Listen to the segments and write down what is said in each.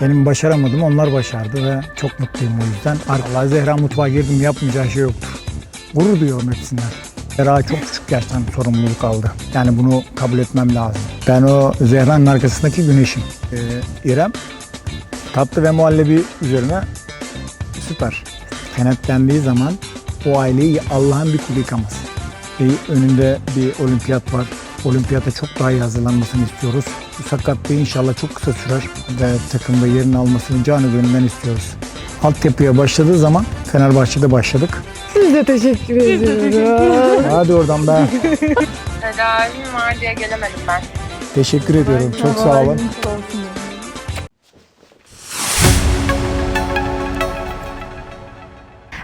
Benim başaramadım, onlar başardı ve çok mutluyum o yüzden. Allah Zehra mutfağa girdim yapmayacağı şey yoktur. Gurur duyuyorum hepsinden. Zehra çok küçük yaştan sorumluluk aldı. Yani bunu kabul etmem lazım. Ben o Zehra'nın arkasındaki güneşim. Ee, İrem tatlı ve muhallebi üzerine süper. Kenetlendiği zaman o aileyi Allah'ın bir kulu yıkamaz. Bir önünde bir olimpiyat var. Olimpiyata çok daha iyi hazırlanmasını istiyoruz. Sakatlığı inşallah çok kısa sürer ve takımda yerini almasını canı gönülden istiyoruz. Altyapıya başladığı zaman Fenerbahçe'de başladık. Biz de teşekkür ediyoruz. Hadi oradan be. Tedavim var diye gelemedim ben. Teşekkür ediyorum. Çok sağ olun.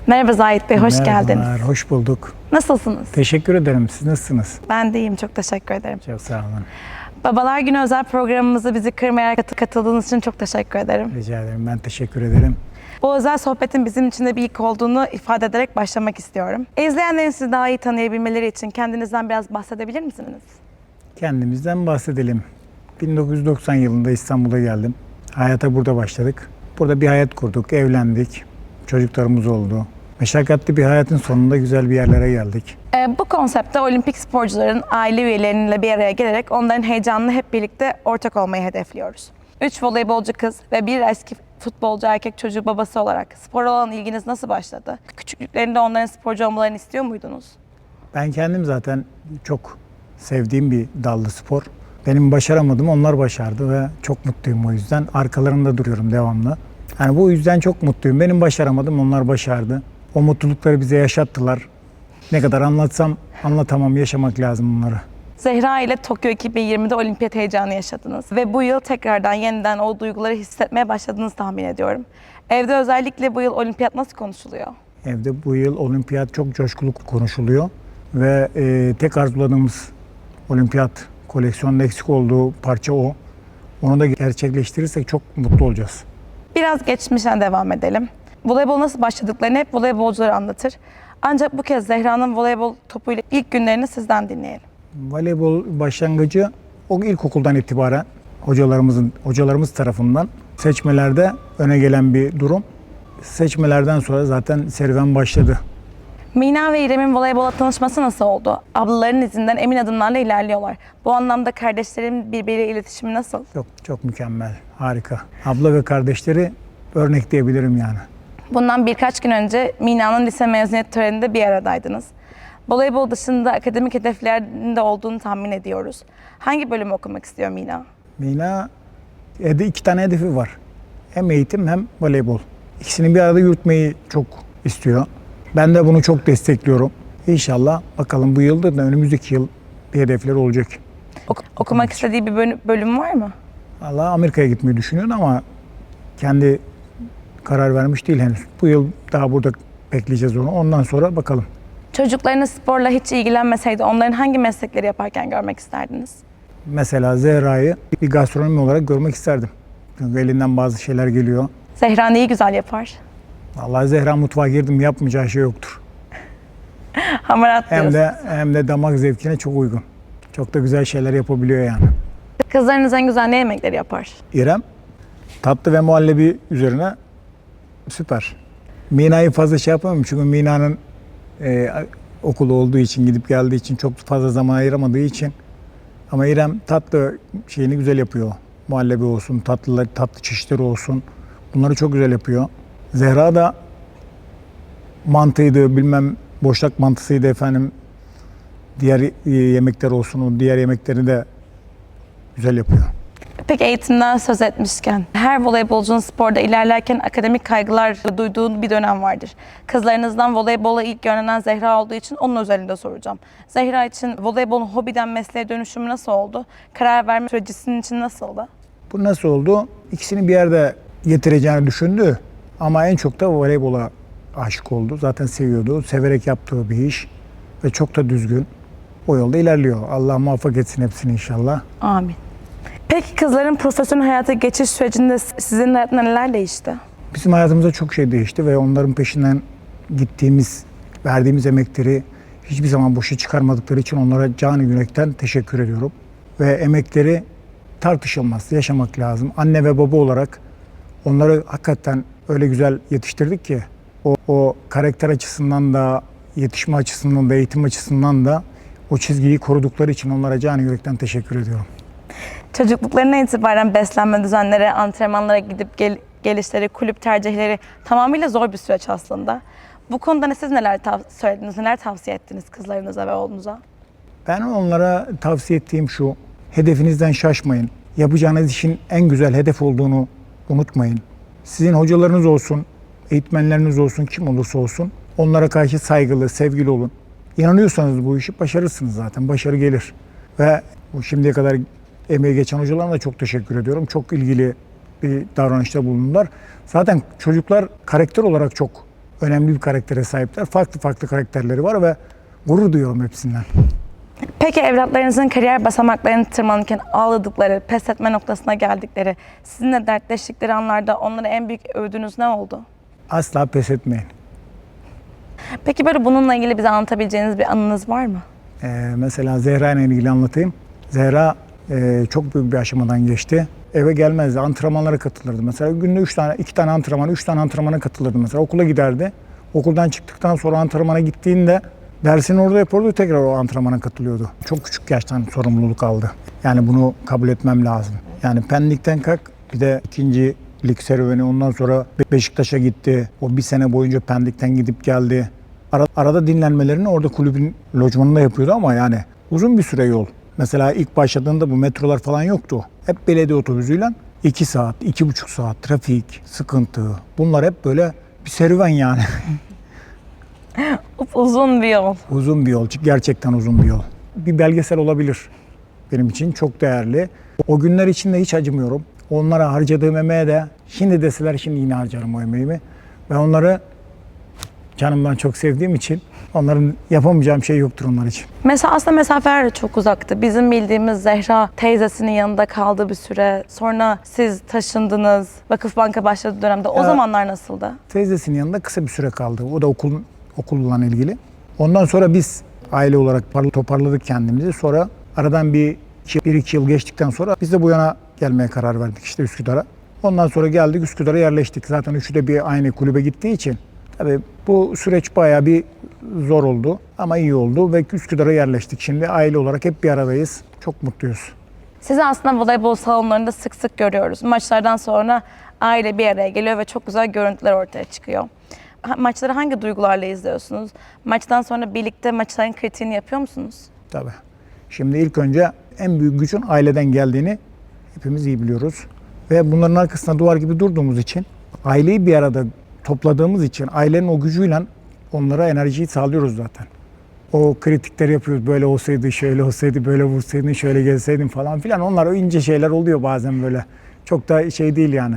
Merhaba Zahit Bey, hoş geldiniz. Merhabalar, Hoş bulduk. Nasılsınız? Teşekkür ederim. Siz nasılsınız? Ben de iyiyim, çok teşekkür ederim. Çok sağ olun. Babalar Günü özel programımızı bizi kırmayarak katı- katıldığınız için çok teşekkür ederim. Rica ederim. Ben teşekkür ederim. Bu özel sohbetin bizim için de bir ilk olduğunu ifade ederek başlamak istiyorum. İzleyenlerin sizi daha iyi tanıyabilmeleri için kendinizden biraz bahsedebilir misiniz? Kendimizden bahsedelim. 1990 yılında İstanbul'a geldim. Hayata burada başladık. Burada bir hayat kurduk, evlendik. Çocuklarımız oldu. Meşakkatli bir hayatın sonunda güzel bir yerlere geldik. Ee, bu konseptte olimpik sporcuların aile üyeleriyle bir araya gelerek onların heyecanını hep birlikte ortak olmayı hedefliyoruz. Üç voleybolcu kız ve bir eski futbolcu erkek çocuğu babası olarak spora olan ilginiz nasıl başladı? Küçüklüklerinde onların sporcu olmalarını istiyor muydunuz? Ben kendim zaten çok sevdiğim bir dallı spor. Benim başaramadım, onlar başardı ve çok mutluyum o yüzden. Arkalarında duruyorum devamlı. Yani bu yüzden çok mutluyum. Benim başaramadım, onlar başardı. O mutlulukları bize yaşattılar. Ne kadar anlatsam anlatamam, yaşamak lazım bunları. Zehra ile Tokyo 2020'de olimpiyat heyecanı yaşadınız ve bu yıl tekrardan yeniden o duyguları hissetmeye başladığınızı tahmin ediyorum. Evde özellikle bu yıl olimpiyat nasıl konuşuluyor? Evde bu yıl olimpiyat çok coşkulu konuşuluyor ve e, tek arzuladığımız olimpiyat koleksiyonda eksik olduğu parça o. Onu da gerçekleştirirsek çok mutlu olacağız. Biraz geçmişten devam edelim. Voleybol nasıl başladıklarını hep voleybolcular anlatır. Ancak bu kez Zehra'nın voleybol topuyla ilk günlerini sizden dinleyelim. Voleybol başlangıcı o ilkokuldan itibaren hocalarımızın hocalarımız tarafından seçmelerde öne gelen bir durum. Seçmelerden sonra zaten serüven başladı. Mina ve İrem'in voleybola tanışması nasıl oldu? Ablaların izinden emin adımlarla ilerliyorlar. Bu anlamda kardeşlerin birbiriyle iletişimi nasıl? Çok çok mükemmel, harika. Abla ve kardeşleri örnek diyebilirim yani. Bundan birkaç gün önce Mina'nın lise mezuniyet töreninde bir aradaydınız. Voleybol dışında akademik hedeflerinde olduğunu tahmin ediyoruz. Hangi bölümü okumak istiyor Mina? Mina iki tane hedefi var. Hem eğitim hem voleybol. İkisini bir arada yürütmeyi çok istiyor. Ben de bunu çok destekliyorum. İnşallah bakalım bu yılda da önümüzdeki yıl bir hedefleri olacak. Ok- okumak istediği bir bölüm, var mı? Allah Amerika'ya gitmeyi düşünüyor ama kendi karar vermiş değil henüz. Bu yıl daha burada bekleyeceğiz onu. Ondan sonra bakalım. Çocuklarınız sporla hiç ilgilenmeseydi onların hangi meslekleri yaparken görmek isterdiniz? Mesela Zehra'yı bir gastronomi olarak görmek isterdim. Çünkü elinden bazı şeyler geliyor. Zehra neyi güzel yapar? Vallahi Zehra mutfağa girdim yapmayacağı şey yoktur. Hamarat Hem de hem de damak zevkine çok uygun. Çok da güzel şeyler yapabiliyor yani. Kızlarınız en güzel ne yemekleri yapar? İrem tatlı ve muhallebi üzerine süper. Mina'yı fazla şey yapamam çünkü Mina'nın e, okulu olduğu için gidip geldiği için çok fazla zaman ayıramadığı için ama İrem tatlı şeyini güzel yapıyor. Muhallebi olsun, tatlılar, tatlı çeşitleri olsun. Bunları çok güzel yapıyor. Zehra da mantıydı, bilmem boşnak mantısıydı efendim. Diğer e, yemekler olsun, o diğer yemekleri de güzel yapıyor. Peki eğitimden söz etmişken, her voleybolcunun sporda ilerlerken akademik kaygılar duyduğu bir dönem vardır. Kızlarınızdan voleybola ilk yönelen Zehra olduğu için onun özelinde soracağım. Zehra için voleybolun hobiden mesleğe dönüşümü nasıl oldu? Karar verme süreci sizin için nasıldı? Bu nasıl oldu? İkisini bir yerde getireceğini düşündü. Ama en çok da voleybola aşık oldu. Zaten seviyordu. Severek yaptığı bir iş. Ve çok da düzgün. O yolda ilerliyor. Allah muvaffak etsin hepsini inşallah. Amin. Peki kızların profesyonel hayata geçiş sürecinde sizin hayatında neler değişti? Bizim hayatımızda çok şey değişti ve onların peşinden gittiğimiz, verdiğimiz emekleri hiçbir zaman boşa çıkarmadıkları için onlara canı yürekten teşekkür ediyorum. Ve emekleri tartışılmaz, yaşamak lazım. Anne ve baba olarak Onları hakikaten öyle güzel yetiştirdik ki o, o karakter açısından da yetişme açısından da eğitim açısından da o çizgiyi korudukları için onlara canı yürekten teşekkür ediyorum. Çocukluklarına itibaren beslenme düzenleri, antrenmanlara gidip gel- gelişleri, kulüp tercihleri tamamıyla zor bir süreç aslında. Bu konuda ne- siz neler söylediniz, neler tavsiye ettiniz kızlarınıza ve oğlunuza? Ben onlara tavsiye ettiğim şu, hedefinizden şaşmayın. Yapacağınız işin en güzel hedef olduğunu unutmayın. Sizin hocalarınız olsun, eğitmenleriniz olsun, kim olursa olsun onlara karşı saygılı, sevgili olun. İnanıyorsanız bu işi başarırsınız zaten, başarı gelir. Ve bu şimdiye kadar emeği geçen hocalarıma da çok teşekkür ediyorum. Çok ilgili bir davranışta bulundular. Zaten çocuklar karakter olarak çok önemli bir karaktere sahipler. Farklı farklı karakterleri var ve gurur duyuyorum hepsinden. Peki evlatlarınızın kariyer basamaklarını tırmanırken ağladıkları, pes etme noktasına geldikleri, sizinle dertleştikleri anlarda onlara en büyük övdüğünüz ne oldu? Asla pes etmeyin. Peki böyle bununla ilgili bize anlatabileceğiniz bir anınız var mı? Ee, mesela Zehra ile ilgili anlatayım. Zehra e, çok büyük bir aşamadan geçti. Eve gelmezdi. Antrenmanlara katılırdı. Mesela günde üç tane, iki tane antrenman, üç tane antrenmana katılırdı mesela. Okula giderdi. Okuldan çıktıktan sonra antrenmana gittiğinde dersini orada yapıyordu. Tekrar o antrenmana katılıyordu. Çok küçük yaştan sorumluluk aldı. Yani bunu kabul etmem lazım. Yani Pendik'ten kalk bir de ikinci lig serüveni ondan sonra Be- Beşiktaş'a gitti. O bir sene boyunca Pendik'ten gidip geldi. Ara- arada dinlenmelerini orada kulübün lojmanında yapıyordu ama yani uzun bir süre yol. Mesela ilk başladığında bu metrolar falan yoktu. Hep belediye otobüsüyle 2 saat, iki buçuk saat trafik, sıkıntı. Bunlar hep böyle bir serüven yani. Uzun bir yol. uzun bir yol, gerçekten uzun bir yol. Bir belgesel olabilir benim için çok değerli. O günler içinde hiç acımıyorum. Onlara harcadığım emeğe de şimdi deseler şimdi yine harcarım o emeğimi. Ve onları canımdan çok sevdiğim için onların yapamayacağım şey yoktur onlar için. Mesela aslında mesafeler de çok uzaktı. Bizim bildiğimiz Zehra teyzesinin yanında kaldı bir süre. Sonra siz taşındınız. Vakıfbank'a başladığı dönemde. O Ya- zamanlar nasıldı? Teyzesinin yanında kısa bir süre kaldı. O da okul, okulla ilgili. Ondan sonra biz aile olarak parla- toparladık kendimizi. Sonra aradan bir, iki- bir iki yıl geçtikten sonra biz de bu yana gelmeye karar verdik işte Üsküdar'a. Ondan sonra geldik Üsküdar'a yerleştik. Zaten üçü de bir aynı kulübe gittiği için. Tabii bu süreç bayağı bir zor oldu ama iyi oldu ve Üsküdar'a yerleştik. Şimdi aile olarak hep bir aradayız. Çok mutluyuz. Sizi aslında voleybol salonlarında sık sık görüyoruz. Maçlardan sonra aile bir araya geliyor ve çok güzel görüntüler ortaya çıkıyor. Maçları hangi duygularla izliyorsunuz? Maçtan sonra birlikte maçların kritiğini yapıyor musunuz? Tabii. Şimdi ilk önce en büyük gücün aileden geldiğini hepimiz iyi biliyoruz. Ve bunların arkasında duvar gibi durduğumuz için, aileyi bir arada topladığımız için ailenin o gücüyle onlara enerjiyi sağlıyoruz zaten. O kritikleri yapıyoruz. Böyle olsaydı, şöyle olsaydı, böyle vursaydın, şöyle gelseydin falan filan. Onlar o ince şeyler oluyor bazen böyle. Çok da şey değil yani.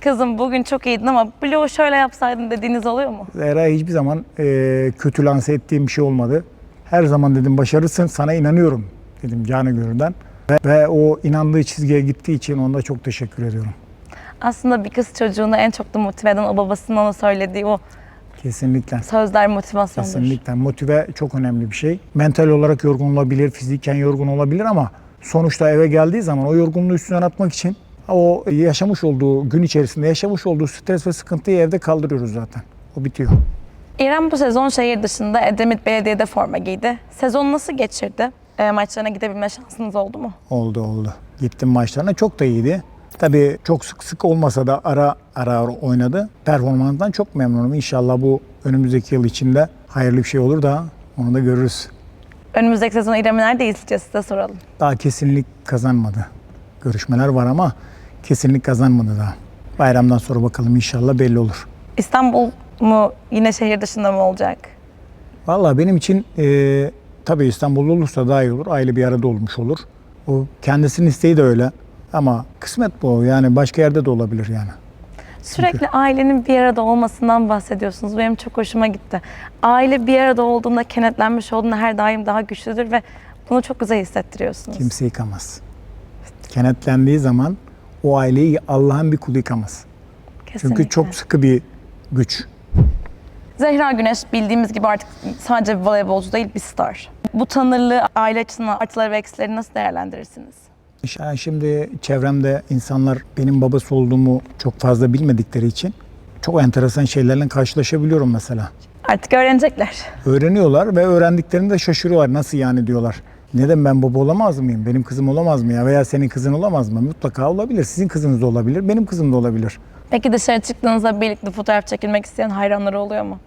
Kızım bugün çok iyiydin ama bloğu şöyle yapsaydın dediğiniz oluyor mu? Zehra'ya hiçbir zaman e, kötü lanse ettiğim bir şey olmadı. Her zaman dedim başarısın, sana inanıyorum dedim canı gönülden. Ve, ve o inandığı çizgiye gittiği için ona da çok teşekkür ediyorum. Aslında bir kız çocuğunu en çok da motive eden o babasının ona söylediği o Kesinlikle. sözler motivasyondur. Kesinlikle. Motive çok önemli bir şey. Mental olarak yorgun olabilir, fiziken yorgun olabilir ama sonuçta eve geldiği zaman o yorgunluğu üstünden atmak için o yaşamış olduğu gün içerisinde yaşamış olduğu stres ve sıkıntıyı evde kaldırıyoruz zaten. O bitiyor. İrem bu sezon şehir dışında Edremit Belediye'de forma giydi. Sezon nasıl geçirdi? E, maçlarına gidebilme şansınız oldu mu? Oldu oldu. Gittim maçlarına çok da iyiydi. Tabii çok sık sık olmasa da ara ara oynadı. Performansından çok memnunum. İnşallah bu önümüzdeki yıl içinde hayırlı bir şey olur da onu da görürüz. Önümüzdeki sezon İrem'i nerede izleyeceğiz size soralım. Daha kesinlik kazanmadı. Görüşmeler var ama kesinlik kazanmadı daha. Bayramdan sonra bakalım inşallah belli olur. İstanbul mu yine şehir dışında mı olacak? Vallahi benim için e, tabii İstanbul'da olursa daha iyi olur. Aile bir arada olmuş olur. O kendisinin isteği de öyle. Ama kısmet bu. Yani başka yerde de olabilir yani. Sürekli ailenin bir arada olmasından bahsediyorsunuz. Benim çok hoşuma gitti. Aile bir arada olduğunda, kenetlenmiş olduğunda her daim daha güçlüdür ve bunu çok güzel hissettiriyorsunuz. Kimse yıkamaz. Kenetlendiği zaman o aileyi Allah'ın bir kulu yıkamaz. Kesinlikle. Çünkü çok sıkı bir güç. Zehra Güneş bildiğimiz gibi artık sadece bir voleybolcu değil bir star. Bu tanırlığı aile açısından artıları ve eksileri nasıl değerlendirirsiniz? Yani şimdi çevremde insanlar benim babası olduğumu çok fazla bilmedikleri için çok enteresan şeylerle karşılaşabiliyorum mesela. Artık öğrenecekler. Öğreniyorlar ve öğrendiklerinde şaşırıyorlar. Nasıl yani diyorlar. Neden ben baba olamaz mıyım? Benim kızım olamaz mı ya? Veya senin kızın olamaz mı? Mutlaka olabilir. Sizin kızınız da olabilir. Benim kızım da olabilir. Peki dışarı çıktığınızda birlikte fotoğraf çekilmek isteyen hayranları oluyor mu?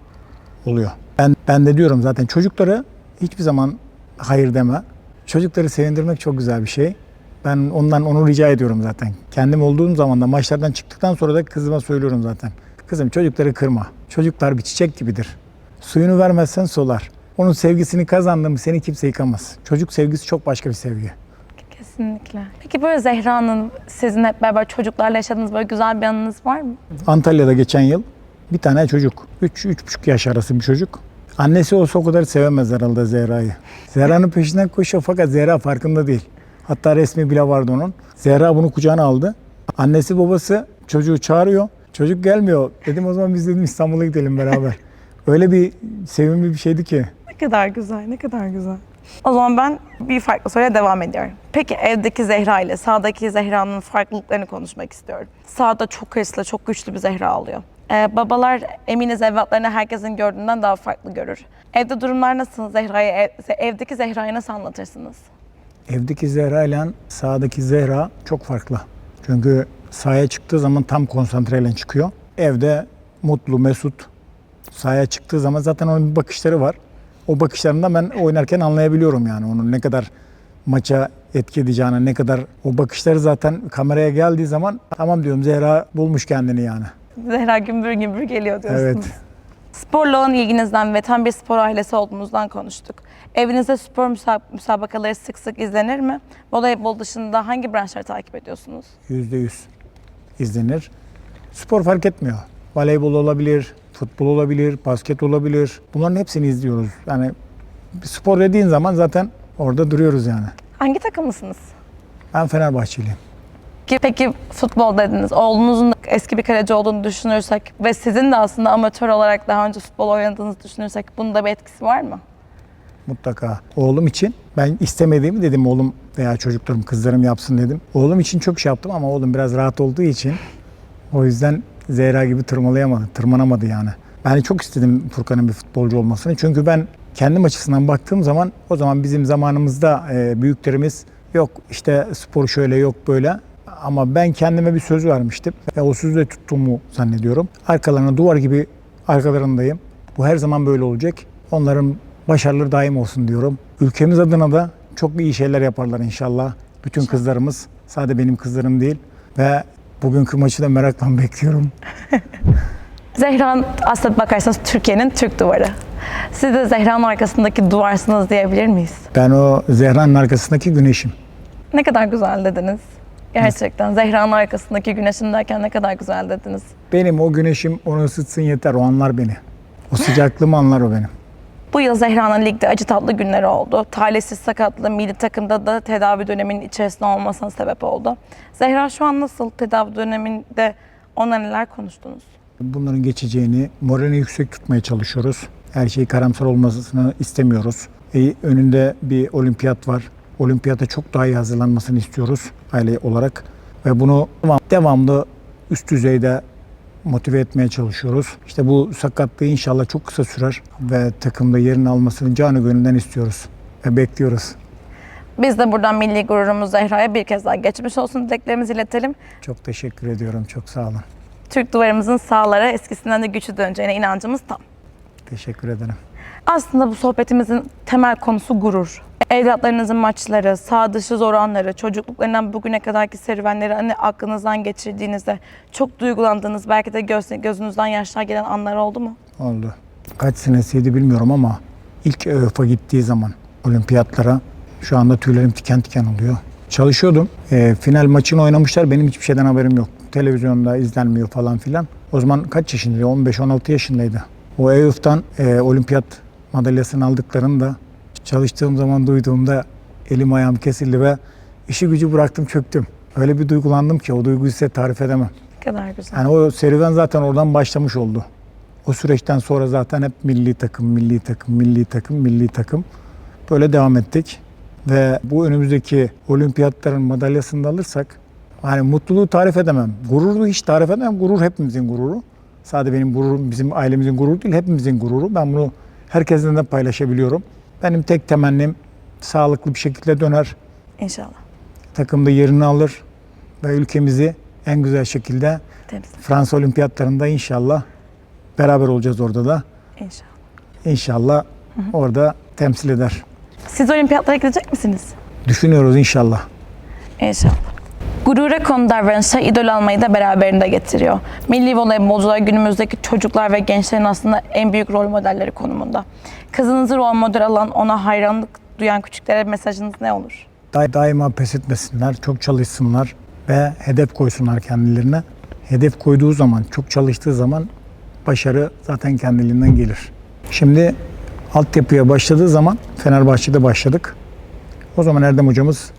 Oluyor. Ben, ben de diyorum zaten çocukları hiçbir zaman hayır deme. Çocukları sevindirmek çok güzel bir şey. Ben ondan onu rica ediyorum zaten. Kendim olduğum zaman da maçlardan çıktıktan sonra da kızıma söylüyorum zaten. Kızım çocukları kırma. Çocuklar bir çiçek gibidir. Suyunu vermezsen solar. Onun sevgisini kazandın mı seni kimse yıkamaz. Çocuk sevgisi çok başka bir sevgi. Kesinlikle. Peki böyle Zehra'nın sizin hep beraber çocuklarla yaşadığınız böyle güzel bir anınız var mı? Antalya'da geçen yıl bir tane çocuk. 3-3,5 yaş arası bir çocuk. Annesi olsa o kadar sevemez herhalde Zehra'yı. Zehra'nın peşinden koşuyor fakat Zehra farkında değil. Hatta resmi bile vardı onun. Zehra bunu kucağına aldı. Annesi babası çocuğu çağırıyor. Çocuk gelmiyor. Dedim o zaman biz dedim İstanbul'a gidelim beraber. Öyle bir sevimli bir şeydi ki. Ne kadar güzel, ne kadar güzel. O zaman ben bir farklı soruya devam ediyorum. Peki evdeki Zehra ile sağdaki Zehra'nın farklılıklarını konuşmak istiyorum. Sağda çok hırslı, çok güçlü bir Zehra oluyor. Ee, babalar eminiz evlatlarını herkesin gördüğünden daha farklı görür. Evde durumlar nasıl Zehra'yı, ev- evdeki Zehra'yı nasıl anlatırsınız? Evdeki Zehra ile sağdaki Zehra çok farklı. Çünkü sahaya çıktığı zaman tam konsantreyle çıkıyor. Evde mutlu, mesut. Sahaya çıktığı zaman zaten onun bir bakışları var. O bakışlarından ben oynarken anlayabiliyorum yani onun ne kadar maça etki edeceğini, ne kadar o bakışları zaten kameraya geldiği zaman tamam diyorum Zehra bulmuş kendini yani. Zehra gümbür gümbür geliyor diyorsunuz. Evet. Sporla olan ilginizden ve tam bir spor ailesi olduğunuzdan konuştuk. Evinizde spor müsa- müsabakaları sık sık izlenir mi? Voleybol dışında hangi branşları takip ediyorsunuz? Yüzde yüz izlenir. Spor fark etmiyor. Voleybol olabilir, futbol olabilir, basket olabilir. Bunların hepsini izliyoruz. Yani spor dediğin zaman zaten orada duruyoruz yani. Hangi takımlısınız? Ben Fenerbahçeliyim. Ki Peki futbol dediniz. Oğlunuzun da eski bir kaleci olduğunu düşünürsek ve sizin de aslında amatör olarak daha önce futbol oynadığınızı düşünürsek bunun da bir etkisi var mı? Mutlaka. Oğlum için ben istemediğimi dedim oğlum veya çocuklarım, kızlarım yapsın dedim. Oğlum için çok şey yaptım ama oğlum biraz rahat olduğu için o yüzden Zehra gibi tırmalayamadı, tırmanamadı yani. Ben çok istedim Furkan'ın bir futbolcu olmasını. Çünkü ben kendim açısından baktığım zaman o zaman bizim zamanımızda büyüklerimiz yok işte spor şöyle yok böyle. Ama ben kendime bir söz vermiştim ve o sözü de tuttuğumu zannediyorum. Arkalarına duvar gibi arkalarındayım. Bu her zaman böyle olacak. Onların başarıları daim olsun diyorum. Ülkemiz adına da çok iyi şeyler yaparlar inşallah. Bütün kızlarımız, sadece benim kızlarım değil. Ve bugünkü maçı da merakla bekliyorum. Zehra aslında bakarsanız Türkiye'nin Türk duvarı. Siz de Zehra'nın arkasındaki duvarsınız diyebilir miyiz? Ben o Zehra'nın arkasındaki güneşim. Ne kadar güzel dediniz. Gerçekten Zehra'nın arkasındaki güneşin derken ne kadar güzel dediniz. Benim o güneşim onu ısıtsın yeter. O anlar beni. O sıcaklığımı anlar o benim. Bu yıl Zehra'nın ligde acı tatlı günleri oldu. Talihsiz sakatlığı milli takımda da tedavi döneminin içerisinde olmasına sebep oldu. Zehra şu an nasıl tedavi döneminde ona neler konuştunuz? Bunların geçeceğini, moralini yüksek tutmaya çalışıyoruz. Her şey karamsar olmasını istemiyoruz. E, önünde bir olimpiyat var. Olimpiyata çok daha iyi hazırlanmasını istiyoruz aile olarak. Ve bunu devam- devamlı üst düzeyde motive etmeye çalışıyoruz. İşte bu sakatlığı inşallah çok kısa sürer ve takımda yerini almasını canı gönülden istiyoruz ve bekliyoruz. Biz de buradan milli gururumuz Zehra'ya bir kez daha geçmiş olsun dileklerimizi iletelim. Çok teşekkür ediyorum. Çok sağ olun. Türk duvarımızın sağlara eskisinden de güçlü döneceğine inancımız tam. Teşekkür ederim. Aslında bu sohbetimizin temel konusu gurur. Evlatlarınızın maçları, sağ dışı zor anları, çocukluklarından bugüne kadarki serüvenleri hani aklınızdan geçirdiğinizde çok duygulandığınız, belki de göz, gözünüzden yaşlar gelen anlar oldu mu? Oldu. Kaç senesiydi bilmiyorum ama ilk ÖFA gittiği zaman olimpiyatlara şu anda tüylerim tiken tiken oluyor. Çalışıyordum. Ee, final maçını oynamışlar. Benim hiçbir şeyden haberim yok. Televizyonda izlenmiyor falan filan. O zaman kaç yaşındaydı? 15-16 yaşındaydı. O EUF'tan e, olimpiyat madalyasını aldıklarında çalıştığım zaman duyduğumda elim ayağım kesildi ve işi gücü bıraktım çöktüm. Öyle bir duygulandım ki o duyguyu size tarif edemem. Ne kadar güzel. Yani o serüven zaten oradan başlamış oldu. O süreçten sonra zaten hep milli takım, milli takım, milli takım, milli takım. Böyle devam ettik. ve bu önümüzdeki olimpiyatların madalyasını da alırsak hani mutluluğu tarif edemem. Gururu hiç tarif edemem. Gurur hepimizin gururu. Sadece benim gururum, bizim ailemizin gururu değil, hepimizin gururu. Ben bunu herkesten de paylaşabiliyorum. Benim tek temennim sağlıklı bir şekilde döner, İnşallah. takımda yerini alır ve ülkemizi en güzel şekilde Temsil. Fransa Olimpiyatlarında inşallah beraber olacağız orada da. İnşallah. İnşallah orada temsil eder. Siz olimpiyatlara gidecek misiniz? Düşünüyoruz inşallah. İnşallah. Gurura konu davranışa idol almayı da beraberinde getiriyor. Milli voleybolcular günümüzdeki çocuklar ve gençlerin aslında en büyük rol modelleri konumunda. Kızınızı rol model alan, ona hayranlık duyan küçüklere mesajınız ne olur? Da- daima pes etmesinler, çok çalışsınlar ve hedef koysunlar kendilerine. Hedef koyduğu zaman, çok çalıştığı zaman başarı zaten kendiliğinden gelir. Şimdi altyapıya başladığı zaman Fenerbahçe'de başladık. O zaman Erdem hocamız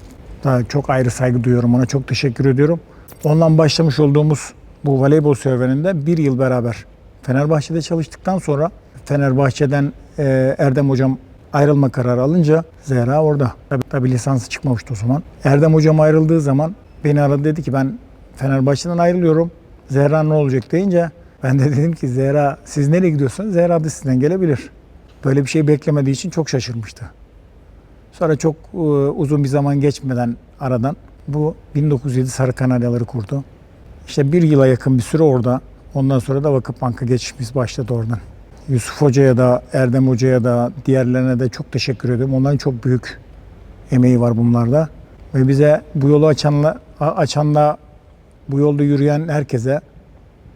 da çok ayrı saygı duyuyorum. Ona çok teşekkür ediyorum. Ondan başlamış olduğumuz bu voleybol serüveninde bir yıl beraber Fenerbahçe'de çalıştıktan sonra Fenerbahçe'den e, Erdem hocam ayrılma kararı alınca Zehra orada. Tabii, tabii lisansı çıkmamıştı o zaman. Erdem hocam ayrıldığı zaman beni aradı dedi ki ben Fenerbahçe'den ayrılıyorum. Zehra ne olacak deyince ben de dedim ki Zehra siz nereye gidiyorsunuz? Zehra da sizden gelebilir. Böyle bir şey beklemediği için çok şaşırmıştı. Sonra çok e, uzun bir zaman geçmeden aradan bu 1907 Sarı Kanaryaları kurdu. İşte bir yıla yakın bir süre orada. Ondan sonra da Vakıfbank'a geçişimiz başladı oradan. Yusuf Hoca'ya da, Erdem Hoca'ya da, diğerlerine de çok teşekkür ediyorum. Onların çok büyük emeği var bunlarda. Ve bize bu yolu açanla, açanla bu yolda yürüyen herkese,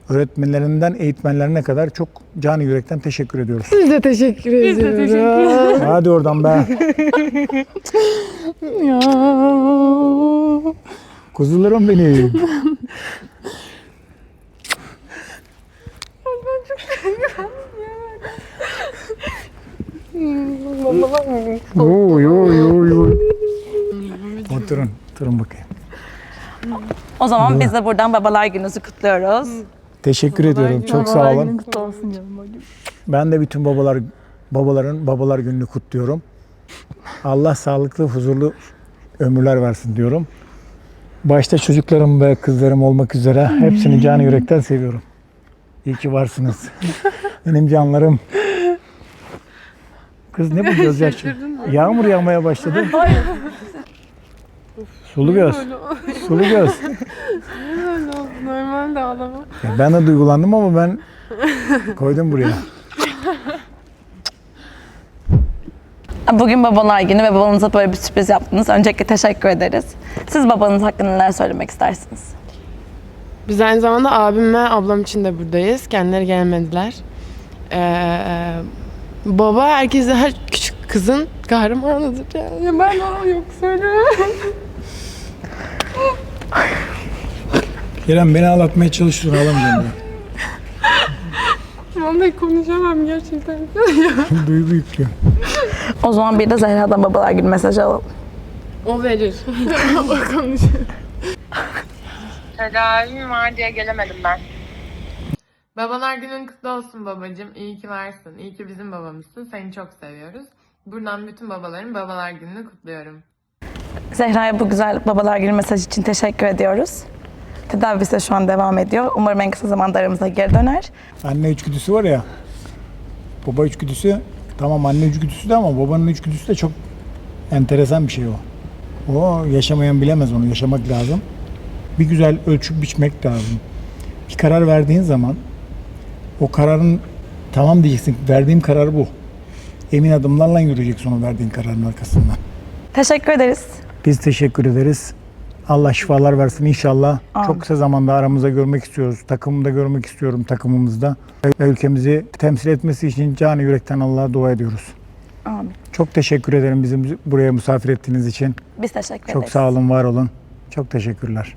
öğretmenlerinden eğitmenlerine kadar çok canı yürekten teşekkür ediyoruz. Biz de teşekkür Biz de ediyoruz. Hadi oradan be. Ya. Kuzularım benim. Oy oy oy oy. Oturun, oturun bakayım. O zaman biz de buradan babalar gününüzü kutluyoruz. Teşekkür ediyorum. Çok sağ olun. Kutlu olsun canım. Ben de bütün babalar babaların babalar gününü kutluyorum. Allah sağlıklı, huzurlu ömürler versin diyorum. Başta çocuklarım ve kızlarım olmak üzere hepsini canı yürekten seviyorum. İyi ki varsınız. Benim canlarım. Kız ne bu gözyaşı? Yağmur yağmaya başladı. Sulu göz. Sulu göz. Normalde ağlamam. Ya ben de duygulandım ama ben koydum buraya. Bugün babalar günü ve babanıza böyle bir sürpriz yaptınız. Öncelikle teşekkür ederiz. Siz babanız hakkında neler söylemek istersiniz? Biz aynı zamanda abim ve ablam için de buradayız. Kendileri gelmediler. Ee, baba herkese her küçük kızın kahramanıdır yani. Ben ona yok söylüyorum. Kerem beni ağlatmaya çalıştın ağlamayacağım ben. Vallahi konuşamam gerçekten. Duygu yüklüyor. O zaman bir de Zehra'dan babalar günü mesajı alalım. O verir. o konuşur. Tedavim var diye gelemedim ben. Babalar günün kutlu olsun babacığım. İyi ki varsın. İyi ki bizim babamızsın. Seni çok seviyoruz. Buradan bütün babaların babalar gününü kutluyorum. Zehra'ya bu güzel babalar günü mesajı için teşekkür ediyoruz. Tedavisi de şu an devam ediyor. Umarım en kısa zamanda aramıza geri döner. Anne içgüdüsü var ya. Baba içgüdüsü tamam anne içgüdüsü de ama babanın içgüdüsü de çok enteresan bir şey o. O yaşamayan bilemez onu. Yaşamak lazım. Bir güzel ölçüp biçmek lazım. Bir karar verdiğin zaman o kararın tamam diyeceksin. Verdiğim karar bu. Emin adımlarla yürüyeceksin o verdiğin kararın arkasından. Teşekkür ederiz. Biz teşekkür ederiz. Allah şifalar versin inşallah. Amin. Çok kısa zamanda aramızda görmek istiyoruz. Takımımda görmek istiyorum takımımızda. Ve ülkemizi temsil etmesi için canı yürekten Allah'a dua ediyoruz. Amin. Çok teşekkür ederim bizim buraya misafir ettiğiniz için. Biz teşekkür Çok ederiz. sağ olun, var olun. Çok teşekkürler.